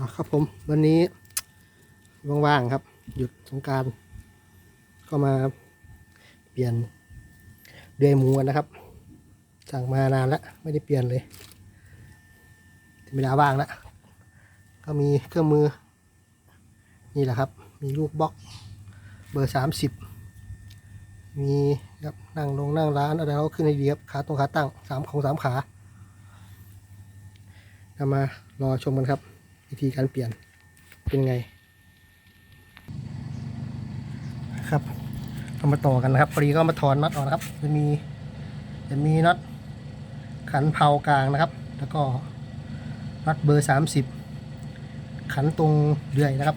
อะครับผมวันนี้ว่างๆครับ หยุดสงการก็มาเปลี่ยนเดือยหมูกันนะครับ สั่งมานานแล้วไม่ได้เปลี่ยนเลยเวลาว่างแล้วก็มีเครื่องมือ นี่แหละครับ มีลูกบล็อกเบอร์สามสิบมีครับนั่งลงนั่งร้านอะไรก็ขึ้นให้ดีครับขาตรงขาตั้งสามของสามขาเรามารอชมกันครับ วิธีการเปลี่ยนเป็นไง ครับเรามาต่อกันนะครับพอดีก็มาถอนน็อตออกนะครับ จะมีจะมีน็อตขันเผากลางนะครับ แล้วก็น็อตเบอร์สามสิบขันตรงเดือยนะครับ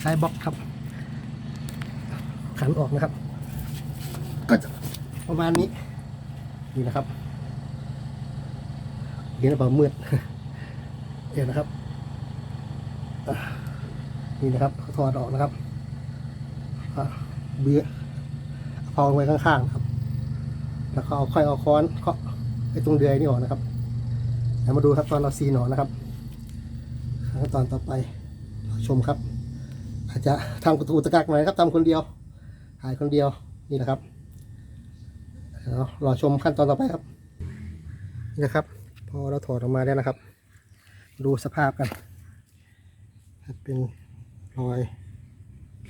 ใช้บล็อกครับ ขันออกนะครับ ก็จะประมาณนี้นี่นะครับเดี๋ยวเราเปล่ามืดเดี๋ยวนะครับ นี่นะครับถอดออกนะครับเบี้ยพองไว้ข้างๆครับ แล้วก็เอาค่อยเอาค้อนเคาะไอ้ตรงเดือยนี่ออกนะครับเดี๋ยวมาดูครับตอนเราซีหนอนนะครับขั้นตอนต่อไปชมครับ อาจจะทำกระตูตะกักหน่อยครับทำคนเดียวถ่ายคนเดียวนี่นะครับเดี๋ยวรอชมขั้นตอนต่อไปครับนี่นะครับ พอเราถอดออกมาแล้วนะครับ ดูสภาพกัน เป็นรอย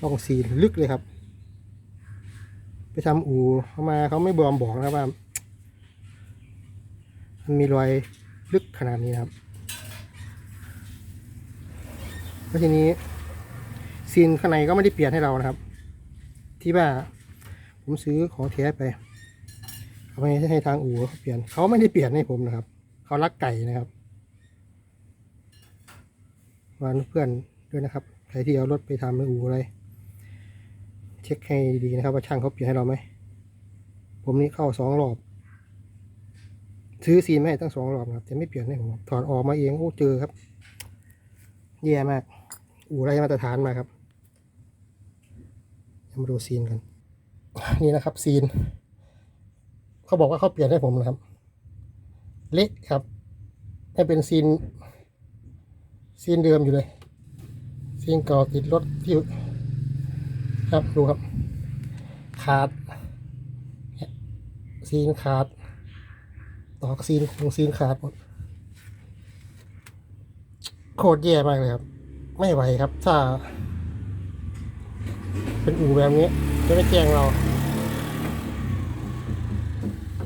ร่องซีนลึกเลยครับ ไปทำอู่เขามาเขาไม่บอมบอกนะว่ามันมีรอยลึกขนาดนี้นะครับแล้วทีนี้ซีนข้างในก็ไม่ได้เปลี่ยนให้เรานะครับ ที่ว่าผมซื้อของแท้ไปเอาไปให้ทางอู่เขาเปลี่ยนเขาไม่ได้เปลี่ยนให้ผมนะครับ เขารักไก่นะครับ วานเพื่อนด้วยนะครับใครที่เอารถไปทำอู่อะไร เช็คให้ดีนะครับ ว่าช่างเขาเปลี่ยนให้เราไหม ผมนี่เข้าสองรอบ ซื้อซีนมาให้ตั้งสองรอบนะครับแต่ไม่เปลี่ยนให้ผมถอนออกมาเองโอ้เจอครับ แย่มาก อู่ไรมาตรฐานมาครับเดี๋ยวมาดูซีนกันนี่นะครับซีน เขาบอกว่าเขาเปลี่ยนให้ผมนะครับ เละครับให้เป็นซีน ซีนเดิมอยู่เลยซีนเก่าติดรถที่ครับดูครับ ขาดเนี่ยซีนขาด ตอกซีนของซีนขาดหมดโคตรแย่มากเลยครับ ไม่ไหวครับ ถ้า เป็นอู่แบบนี้จะไม่แจ้งเรา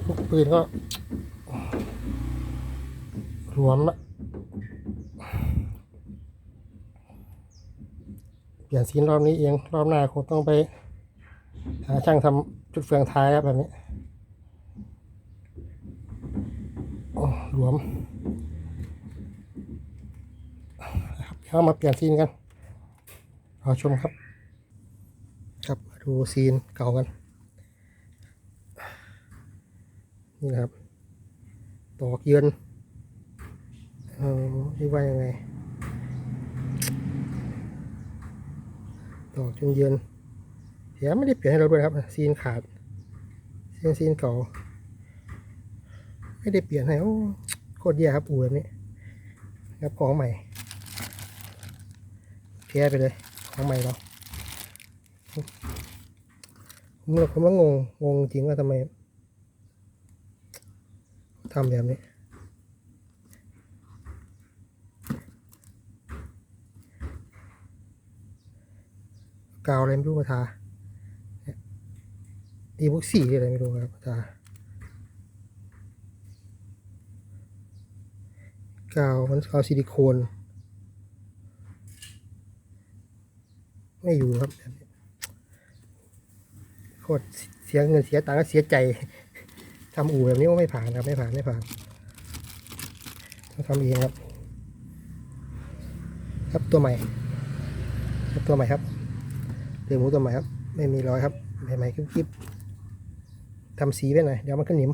ลูกปืนก็หลวมละ เปลี่ยนซีนรอบนี้เอง รอบหน้าคงต้องไปหาช่างทำจุดเฟืองท้ายครับแบบนี้โอ้หลวมครับเดี๋ยวเรามาเปลี่ยนซีนกันรอชมครับ ครับมาดูซีนเก่ากัน นี่นะครับตอกเยือนเออนี่ว่ายังไง ตอกจนเย็นแถมไม่ได้เปลี่ยนให้เราด้วยครับ ซีนขาดซีนซีนเก่า ไม่ได้เปลี่ยนให้โอ้โคตรแย่ครับอู่แบบนี้ครับของใหม่แก้ไปเลยของใหม่เราผมเลยผมว่างงงงจริงว่าทำไมทำแบบนี้ กาวอะไรไม่รู้มาทาเนี่ยอีพวกสีอะไรไม่รู้ครับมาทากาวมันกาวซิลิโคน ไม่อยู่ครับโคตรเสียเงินเสียตังค์เสียใจทำอู่แบบนี้ก็ไม่ผ่านครับไม่ผ่านไม่ผ่านต้องทำเองครับ ครับตัวใหม่ครับตัวใหม่ครับ เดือหมูตัวใหม่ครับ ไม่มีรอยครับใหม่ๆคลิปๆทำสีไปหน่อยเดี๋ยวมันก็หนิม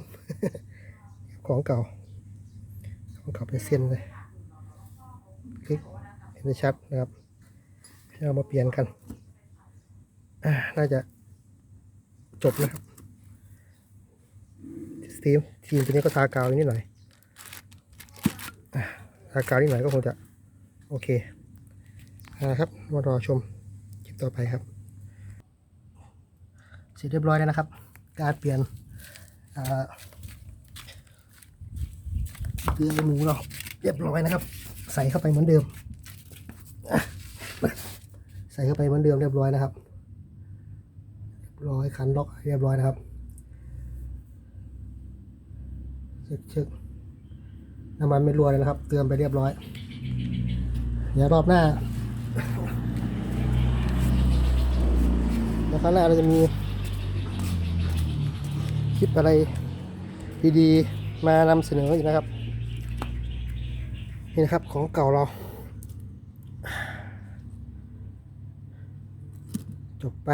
ของเก่า ของเก่าเป็นเส้นเลยคลิกเห็นได้ชัดนะครับเรามาเปลี่ยนกันน่าจะจบนะครับทีมทีมตัวนี้ก็ทากาวนิดหน่อยอ่าทากาวนิดหน่อยก็คงจะ โอเคนะครับมารอชมคลิปต่อไปครับ เสร็จเรียบร้อยแล้วนะครับ การเปลี่ยนเกลือหมูเราเรียบร้อยนะครับ ใส่เข้าไปเหมือนเดิม ใส่เข้าไปเหมือนเดิมเรียบร้อยนะครับเรียบร้อยคันล็อกเรียบร้อยนะครับเช็คเช็คน้ำมันไม่รั่วเลยนะครับ เติมไปเรียบร้อย เดี๋ยวรอบหน้าแล้วครั้งหน้าเราจะมี คลิปอะไรดีๆมานำเสนออีกนะครับ นี่นะครับของเก่าเรา จบไป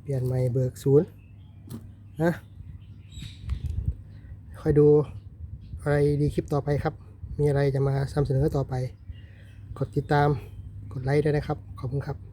เปลี่ยนใหม่เบิกศูนย์นะคอยดูอะไรดีคลิปต่อไปครับ มีอะไรจะมานำเสนอต่อไป กดติดตามกดไลค์ด้วยนะครับ ขอบคุณครับ